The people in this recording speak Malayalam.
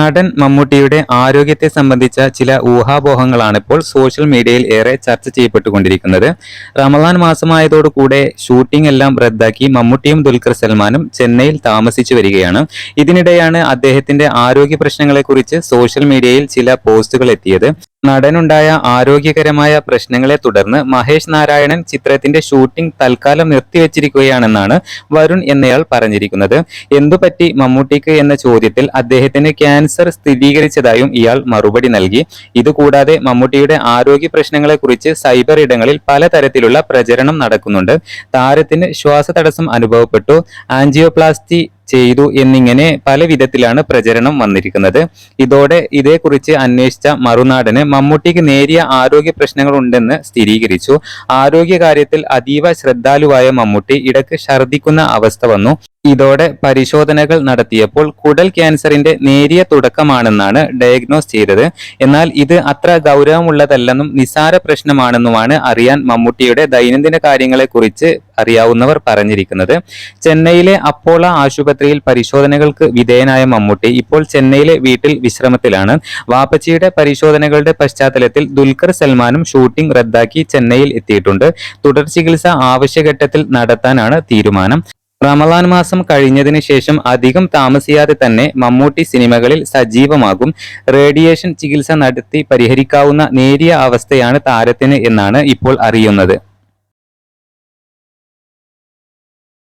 നടൻ മമ്മൂട്ടിയുടെ ആരോഗ്യത്തെ സംബന്ധിച്ച ചില ഊഹാപോഹങ്ങളാണ് ഇപ്പോൾ സോഷ്യൽ മീഡിയയിൽ ഏറെ ചർച്ച ചെയ്യപ്പെട്ടുകൊണ്ടിരിക്കുന്നത്. റമദാൻ മാസമായതോടുകൂടെ ഷൂട്ടിംഗ് എല്ലാം റദ്ദാക്കി മമ്മൂട്ടിയും ദുൽഖർ സൽമാനും ചെന്നൈയിൽ താമസിച്ചു വരികയാണ്. ഇതിനിടെയാണ് അദ്ദേഹത്തിന്റെ ആരോഗ്യ പ്രശ്നങ്ങളെക്കുറിച്ച് സോഷ്യൽ മീഡിയയിൽ ചില പോസ്റ്റുകൾ എത്തിയത്. നടനുണ്ടായ ആരോഗ്യകരമായ പ്രശ്നങ്ങളെ തുടർന്ന് മഹേഷ് നാരായണൻ ചിത്രത്തിന്റെ ഷൂട്ടിംഗ് തൽക്കാലം നിർത്തിവെച്ചിരിക്കുകയാണെന്നാണ് വരുൺ എന്നയാൾ പറഞ്ഞിരിക്കുന്നത്. എന്തുപറ്റി മമ്മൂട്ടിക്ക് എന്ന ചോദ്യത്തിൽ അദ്ദേഹത്തിന് ക്യാൻസർ സ്ഥിരീകരിച്ചതായും ഇയാൾ മറുപടി നൽകി. ഇതുകൂടാതെ മമ്മൂട്ടിയുടെ ആരോഗ്യ പ്രശ്നങ്ങളെക്കുറിച്ച് സൈബർ ഇടങ്ങളിൽ പലതരത്തിലുള്ള പ്രചരണം നടക്കുന്നുണ്ട്. താരത്തിന് ശ്വാസതടസ്സം അനുഭവപ്പെട്ടു. ആൻജിയോപ്ലാസ്റ്റി ചെയ്തു എന്നിങ്ങനെ പല വിധത്തിലാണ് പ്രചരണം വന്നിരിക്കുന്നത്. ഇതോടെ ഇതേക്കുറിച്ച് അന്വേഷിച്ച മറുനാടന് മമ്മൂട്ടിക്ക് നേരിയ ആരോഗ്യ പ്രശ്നങ്ങൾ ഉണ്ടെന്ന് സ്ഥിരീകരിച്ചു. ആരോഗ്യ കാര്യത്തിൽ അതീവ ശ്രദ്ധാലുവായ മമ്മൂട്ടി ഇടയ്ക്ക് ഛർദ്ദിക്കുന്ന അവസ്ഥ വന്നു. ഇതോടെ പരിശോധനകൾ നടത്തിയപ്പോൾ കുടൽ ക്യാൻസറിന്റെ നേരിയ തുടക്കമാണെന്നാണ് ഡയഗ്നോസ് ചെയ്തത്. എന്നാൽ ഇത് അത്ര ഗൗരവമുള്ളതല്ലെന്നും നിസാര പ്രശ്നമാണെന്നുമാണ് അറിയാൻ മമ്മൂട്ടിയുടെ ദൈനംദിന കാര്യങ്ങളെക്കുറിച്ച് അറിയാവുന്നവർ പറഞ്ഞിരിക്കുന്നത്. ചെന്നൈയിലെ അപ്പോള ആശുപത്രിയിൽ പരിശോധനകൾക്ക് വിധേയനായ മമ്മൂട്ടി ഇപ്പോൾ ചെന്നൈയിലെ വീട്ടിൽ വിശ്രമത്തിലാണ്. വാപ്പച്ചിയുടെ പരിശോധനകളുടെ പശ്ചാത്തലത്തിൽ ദുൽഖർ സൽമാനും ഷൂട്ടിംഗ് റദ്ദാക്കി ചെന്നൈയിൽ എത്തിയിട്ടുണ്ട്. തുടർ ചികിത്സ ആവശ്യഘട്ടത്തിൽ നടത്താനാണ് തീരുമാനം. റമദാൻ മാസം കഴിഞ്ഞതിന് ശേഷം അധികം താമസിയാതെ തന്നെ മമ്മൂട്ടി സിനിമകളിൽ സജീവമാകും. റേഡിയേഷൻ ചികിത്സ നടത്തി പരിഹരിക്കാവുന്ന നേരിയ അവസ്ഥയാണ് താരത്തിന് എന്നാണ് ഇപ്പോൾ അറിയുന്നത്.